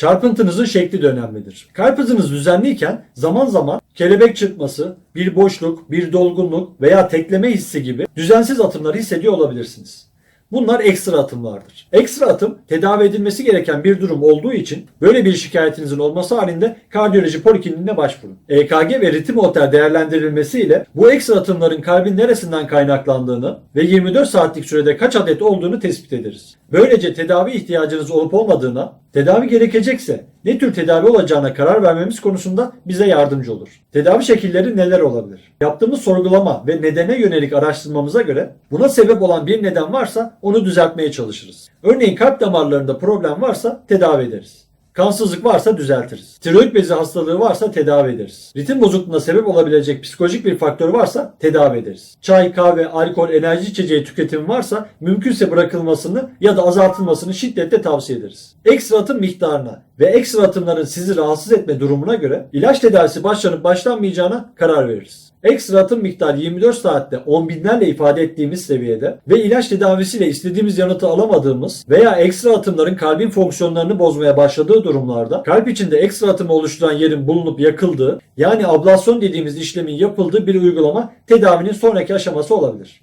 Çarpıntınızın şekli de önemlidir. Kalp hızınız düzenliyken zaman zaman kelebek çırpması, bir boşluk, bir dolgunluk veya tekleme hissi gibi düzensiz atımları hissediyor olabilirsiniz. Bunlar ekstra atımlardır. Ekstra atım tedavi edilmesi gereken bir durum olduğu için böyle bir şikayetinizin olması halinde kardiyoloji polikliniğine başvurun. EKG ve ritim otel değerlendirilmesiyle bu ekstra atımların kalbin neresinden kaynaklandığını ve 24 saatlik sürede kaç adet olduğunu tespit ederiz. Böylece tedavi ihtiyacınız olup olmadığına, tedavi gerekecekse ne tür tedavi olacağına karar vermemiz konusunda bize yardımcı olur. Tedavi şekilleri neler olabilir? Yaptığımız sorgulama ve nedene yönelik araştırmamıza göre buna sebep olan bir neden varsa onu düzeltmeye çalışırız. Örneğin kalp damarlarında problem varsa tedavi ederiz. Kansızlık varsa düzeltiriz. Tiroid bezi hastalığı varsa tedavi ederiz. Ritim bozukluğuna sebep olabilecek psikolojik bir faktör varsa tedavi ederiz. Çay, kahve, alkol, enerji içeceği tüketimi varsa mümkünse bırakılmasını ya da azaltılmasını şiddetle tavsiye ederiz. Ekstra atım miktarına ve ekstra atımların sizi rahatsız etme durumuna göre ilaç tedavisi başlanıp başlanmayacağına karar veririz. Ekstra atım miktarı 24 saatte 10 binlerle ifade ettiğimiz seviyede ve ilaç tedavisiyle istediğimiz yanıtı alamadığımız veya ekstra atımların kalbin fonksiyonlarını bozmaya başladığı durumlarda kalp içinde ekstra atımı oluşturan yerin bulunup yakıldığı yani ablasyon dediğimiz işlemin yapıldığı bir uygulama tedavinin sonraki aşaması olabilir.